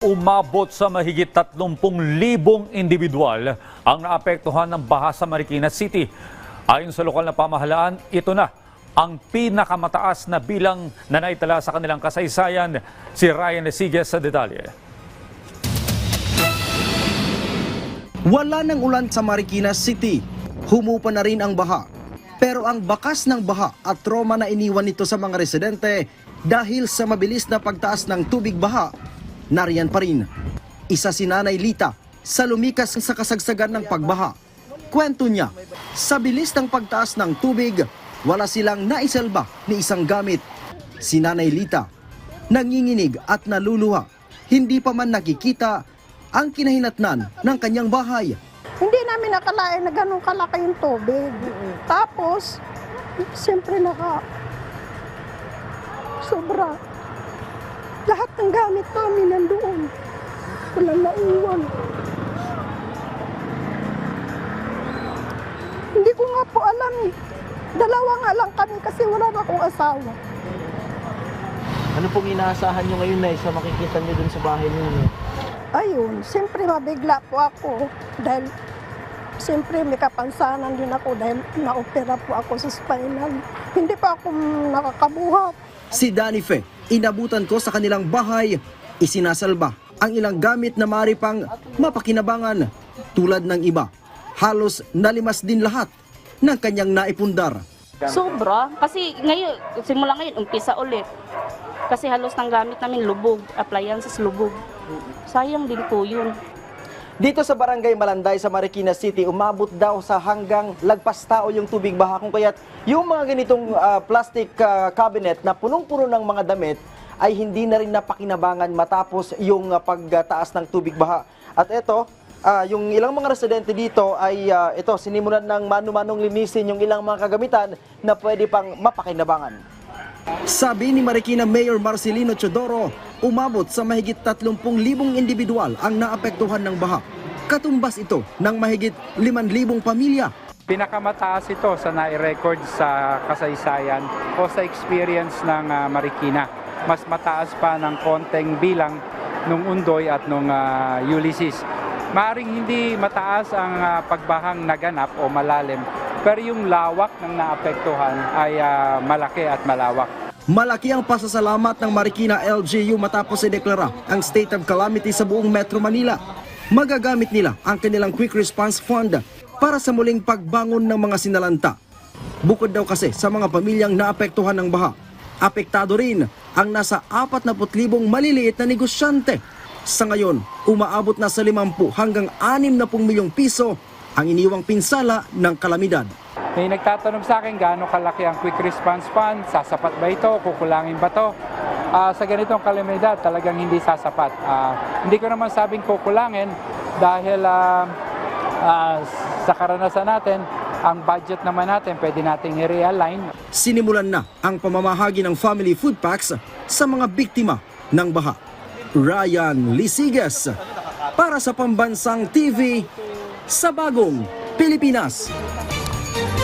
Umabot sa mahigit 30,000 individual ang naapektuhan ng baha sa Marikina City. Ayon sa lokal na pamahalaan, ito na ang pinakamataas na bilang na naitala sa kanilang kasaysayan. Si Ryan Esiges sa detalye. Wala ng ulan sa Marikina City. Humupa na rin ang baha. Pero ang bakas ng baha at trauma na iniwan nito sa mga residente dahil sa mabilis na pagtaas ng tubig baha, nariyan pa rin. Isa si Nanay Lita sa lumikas sa kasagsagan ng pagbaha. Kwento niya, sa bilis ng pagtaas ng tubig, wala silang naisalba ni isang gamit. Si Nanay Lita, nanginginig at naluluha. Hindi pa man nakikita ang kinahinatnan ng kanyang bahay. Hindi namin nakalain na ganun kalaki yung tubig. Tapos, siyempre naka... Sobra. Lahat ng gamit namin nandoon. Walang naiwan. Hindi ko nga po alam eh. Dalawa nga lang kami kasi wala na akong asawa. Ano pong inaasahan nyo ngayon na sa makikita nyo dun sa bahay ninyo? Ayun, siyempre mabigla po ako dahil siyempre may kapansanan din ako dahil na-opera po ako sa spinal. Hindi pa ako nakakabuhat. Si Danny Fe, inabutan ko sa kanilang bahay, isinasalba ang ilang gamit na maaari pang mapakinabangan tulad ng iba. Halos nalimas din lahat ng kanyang naipundar. Sobra. Kasi ngayon, simula ngayon, umpisa ulit. Kasi halos ng gamit namin lubog, appliances lubog. Sayang din po yun. Dito sa Barangay Malanday sa Marikina City, umabot daw sa hanggang lagpas tao yung tubig baha kung kaya't yung mga ganitong ah, plastic ah, cabinet na punong-puno ng mga damit ay hindi na rin napakinabangan matapos yung ah, pagtaas ng tubig baha. At ito, ah, yung ilang mga residente dito ay ah, ito sinimulan ng manu-manong linisin yung ilang mga kagamitan na pwede pang mapakinabangan. Sabi ni Marikina Mayor Marcelino Chodoro, umabot sa mahigit 30,000 individual ang naapektuhan ng baha. Katumbas ito ng mahigit 5,000 pamilya. Pinakamataas ito sa nai-record sa kasaysayan o sa experience ng ah, Marikina. Mas mataas pa ng konting bilang nung Undoy at nung ah, Ulysses. Maaring hindi mataas ang ah, pagbahang naganap o malalim, pero yung lawak ng naapektuhan ay ah, malaki at malawak. Malaki ang pasasalamat ng Marikina LGU matapos ideklara ang state of calamity sa buong Metro Manila. Magagamit nila ang kanilang Quick Response Fund para sa muling pagbangon ng mga sinalanta. Bukod daw kasi sa mga pamilyang naapektuhan ng baha, apektado rin ang nasa 40,000 maliliit na negosyante. Sa ngayon, umaabot na sa 50 hanggang 60 milyong piso ang iniwang pinsala ng kalamidad. May nagtatanong sa akin gaano kalaki ang quick response fund, sasapat ba ito, kukulangin ba ito? Ah, sa ganitong kalamidad, talagang hindi sasapat. Ah, hindi ko naman sabing kukulangin dahil ah, ah, sa karanasan natin, ang budget naman natin pwede nating i-realign. sinimulan na ang pamamahagi ng family food packs sa mga biktima ng baha. Ryan Lisigas para sa Pambansang TV sa Bagong Pilipinas.